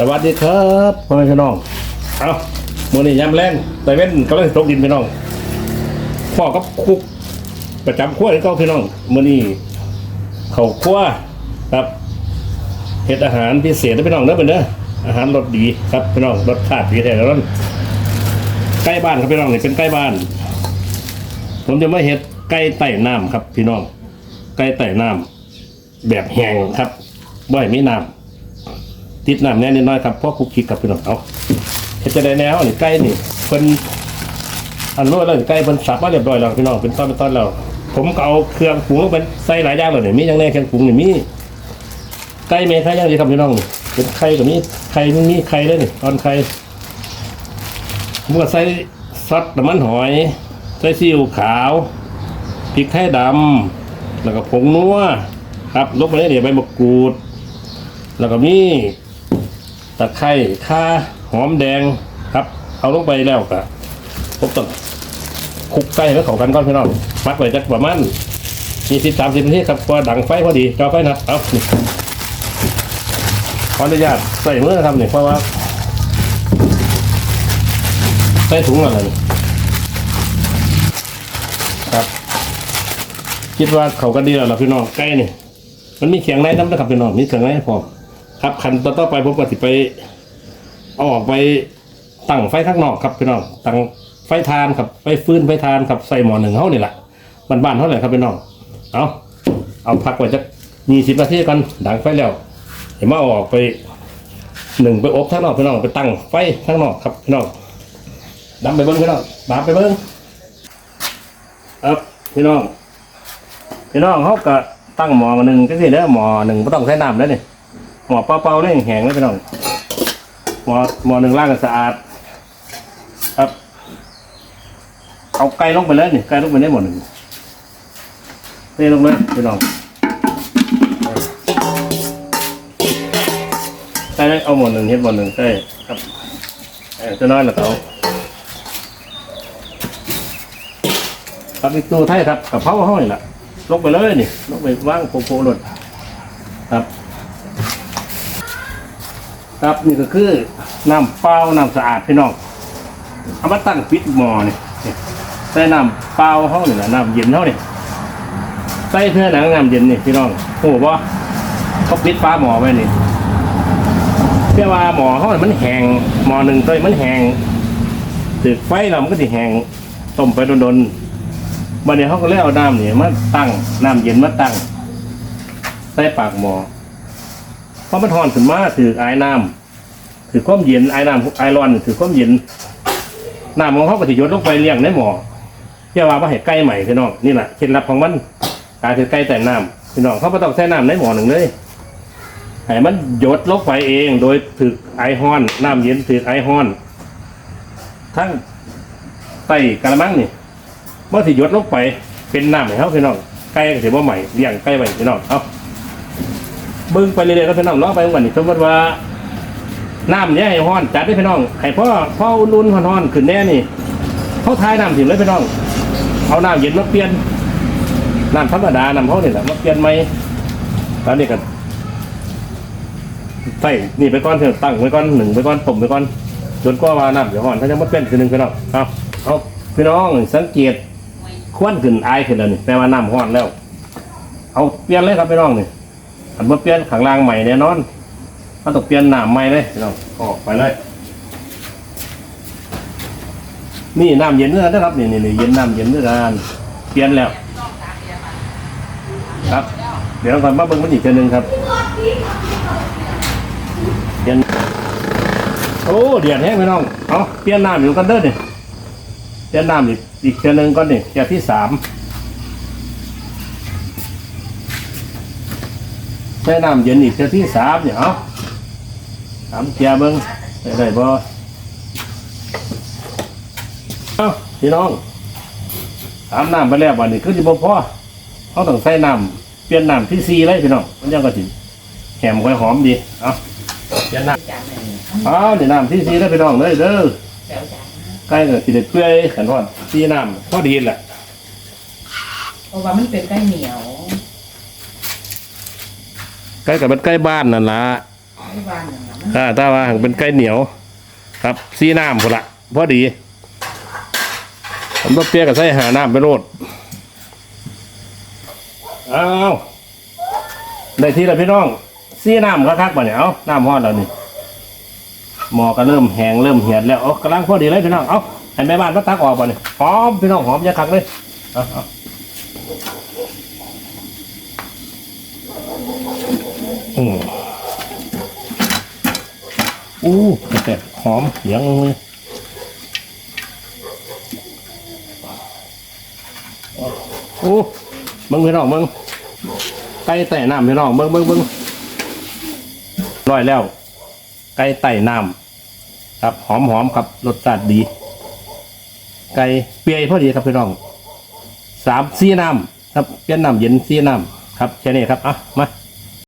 สวัสดีครับพ่อแม่พี่น้อง เอามื่อนี้ยามแรงแต่เว้นกำลังตกดินพี่น้องพ่อกับคุกประจำขั้วนี่ก็พี่น้องมื่อนี้เขาขั้วครับเฮ็ดอาหารพิเศษนะพี่น้องเด้อเป็นเด้ออาหารรสดีครับพี่น้องรสชาติดีแท้แล้วนั่นใกล้บ้านครับพี่น้องนี่เป็นใกล้บ้าน ผมจะมาเฮ็ดไก่ไต่น้ำครับ พี่น้องไก่ไต่น้ำแบบแห้งครับบ่ให้มีน้ำ ติดน้ำแน่นิดน้อยครับเพราะคุกคิกกับพี่น้องเอาเฮ็ดจะได้แนวนี่ใกล้นี่เพิ่นอันนู้นแล้วใกล้เพิ่นสับมาเรียบร้อยแล้วพี่น้องเป็นตอนเป็นตอนแล้วผมก็เอาเครื่องปรุงลงไปใส่หลายอย่างเลยนี่มีอย่างแน่เครื่องปรุงนี่มีไก่เมย์ไข่ย่างดีครับพี่น้องนี่เป็นไข่กับมีไข่มีไข่เลยนี่ตอนไข่ผมก็ใส่ซอสน้ำมันหอย ใส่ซีอิ๊วขาวพริกไทยดำแล้วก็ผงนัวครับลบไปเลยเดี๋ยวใบมะกรูด แล้วก็มี ตะไคร้ข่าหอมแดงครับ เอาลงไปแล้วก็ผมต้องคลุกไก่แล้วเข้ากันก่อนพี่น้องมักไว้จักประมาณยี่สิบสามสิบนาทีครับพอดังไฟพอดีจอไฟนัดเอาขออนุญาตใส่มือนะครับนี่เพราะว่าใส่ถุงอะไรครับ คิดว่าเขาก็ดีแล้วล่ะพี่น้องไก่นี่มันมีเขียงในน้ำนะครับพี่น้องมีเขียงในพร้อม ครับคันต่อต่อไปผมก็สิไปเอาออกไปตั้งไฟข้างนอกครับพี่น้องตั้งไฟทานครับไฟฟื้นไฟทานครับใส่หมอหนึ่งเท่านี่แหละบ้านๆเท่าไหร่ครับพี่น้องเอาเอาพักไว้จักยี่สิบนาทีก่อนดังไฟแล้ว เห็นว่าเอาออกไปหนึ่งไปอบข้างนอกพี่น้องไปตั้งไฟข้างนอกครับพี่น้องดำไปเบิ้งพี่น้องดำไปเบิ้งครับพี่น้องพี่น้องเขาก็ตั้งหมอหนึ่งก็สิเด้อหมอหนึ่งไม่ต้องใช้น้ำแล้วนี่ หม้อเป่าๆเลยแห้งเลยพี่น้องหม้อหม้อหนึ่งล้างกันสะอาด ครับ เอาไก่ลงไปเลยนี่ไก่ลงไปในหม้อหนึ่งนี่ลงเลยพี่น้องไก่เอาหม้อหนึ่งเฮ็ดหม้อหนึ่งไก่ครับเออจะน้อยแล้วก็เอาครับอีกตัวไทยครับกับเพราห้อยล่ะลงไปเลยนี่ลงไปว่างโปโปหลดครับ ครับนี่ก็คือน้ำเปล่าน้ำสะอาดพี่น้องเอามาตั้งปิดหม้อนี่ใส่น้ำเปล่าเท่านี่แหละน้ำเย็นเท่านี่ใส่เพื่อหนังน้ำเย็นนี่พี่น้องโอ้โหบ่เขาปิดฟ้าหม้อไว้นี่เพื่อว่าหม้อเขานี่มันแห้งหม้อหนึ่งตัวมันแห้งตึกไฟเรามันก็จะแห้งต้มไปโดนๆบันนี้เขาก็เลยเอาน้ำนี่มาตั้งน้ำเย็นมาตั้งใส่ปากหม้อ พราะมันทอนขึ้นมาถือไอ้น้ำถือความเย็นไอ้น้ำไอ้ร้อนถือความเย็นน้ำของเขาก็จะยดลงไปเลี้ยงในหม้อเพื่อว่ามาให้ใกล้ใหม่พี่น้องนี่แหละเคล็ดลับของมันการถือใกล้แต่น้ำพี่น้องเขาไม่ต้องใส่น้ำในหม้อหนึ่งเลยให้มันหยดลงไปเองโดยถือไอฮ้อนน้ำเย็นถือไอฮ้อน ทั้งใต้กระมังนี่เมื่อที่หยดลงไปเป็นน้ำให้เขาพี่น้องไก่ก็ถือว่าใหม่เลี้ยงไก่ไว้พี่น้องเอา เบิ้งไปเรื่อยๆแล้วพี่น้องรอไปวันนี้สมมติว่าน้ำเนี้ยให้ห้อนจัดได้พี่น้องให้พ่อพ่ออุ่นๆห้อนๆขึ้นแน่นี่เขาทายน้ำถิ่มเลยพี่น้องเอาน้ำเย็นมาเปลี่ยนน้ำธรรมดาน้ำเขาเนี่ยแหละมาเปลี่ยนไหมตอนนี้ก็ใส่นี่ไปก้อนเถอะตั้งไว้ก้อนหนึ่งไปก้อนต้มไปก้อนจนกว่าว่าน้ำเดี๋ยวห้อนถ้าจะมาเปลี่ยนคือหนึ่งพี่น้องเอาเอาพี่น้องสังเกตควนขึ้นอายขึ้นแล้วนี่แปลว่าน้ำห้อนแล้ว เอาเปลี่ยนเลยครับพี่น้องนี่ อันเมาเปลี่ยนข้างล่างใหม่แน่นอนมันต้องเปลี่ยนน้ำใหม่เลยพี่น้องออกไปเลย นี่น้ำเย็นด้วยนะครับนี่นี่นี่เย็นน้ำเย็นด้วยกันเปลี่ยนแล้ว ครับ เดี๋ยวก่อนมาเบิ่งมันอีกทีหนึงครับเปลี่ยนโอ้เดือดแห้งพี่น้องเอาเปลี่ยนน้ำอยู่กันเด้อนี่เจ้าน้ำอีกอีกเจ้าหนึ่งก็นี่เจ้าที่สาม ช้น้ำเย็นอีกเจ้าที่สามเนี่ยเอาสามเจ้าเบิ้งได้ได้บ่เอาพี่น้องสามน้ำไปแล้ววันนี้คือจะบ่พอเขาต้องใส่น้ำเปลี่ยนน้ำที่สี่เลยพี่น้องมันยังก็ถิแหมค่อยหอมดีเอาเปลี่ยนน้ำเอาเดี๋ยวน้ำที่สี่แล้วพี่น้องเลยเด้อใกล้กับสิเด็ดเปื่อยขันทอดซีน้ำพอดีแหละเพราะว่ามันเป็นไก่เหนียว ใกล้กับมันใกล้บ้านนั่นละไก่ที่บ้านอย่างนั้นอ่าถ้าว่าหากเป็นไก่เหนียว ครับซีน้ำพุ่นละพอดีผมต้องเปียกกับใส่หาน้ำไปโรดอ้าวได้ทีละพี่น้องซีน้ำคักๆบ่เนี่ยเอาน้ำฮอดแล้วนี่หมอก็เริ่มแห้งเริ่มเหียดแล้วเอากำลังพอดีเลยพี่น้องเอาให้แม่บ้านมาตักออกบ่เนี่ยหอมพี่น้องหอมอยาคักเลยเอาเอา อืมอู้แต่หอมเสียงเลยอู้มึงพี่น้องมึงไก่ไต่น้ำพี่น้องมึงมึงมึงร้อยแล้ว ไก่ไต่น้ำครับหอมหอมครับรสชาติดี ไก่เปียพอดีครับพี่น้องสามซีน้ำครับเปียนน้ำเย็นซีน้ำ ครับแค่นี้ครับอะมา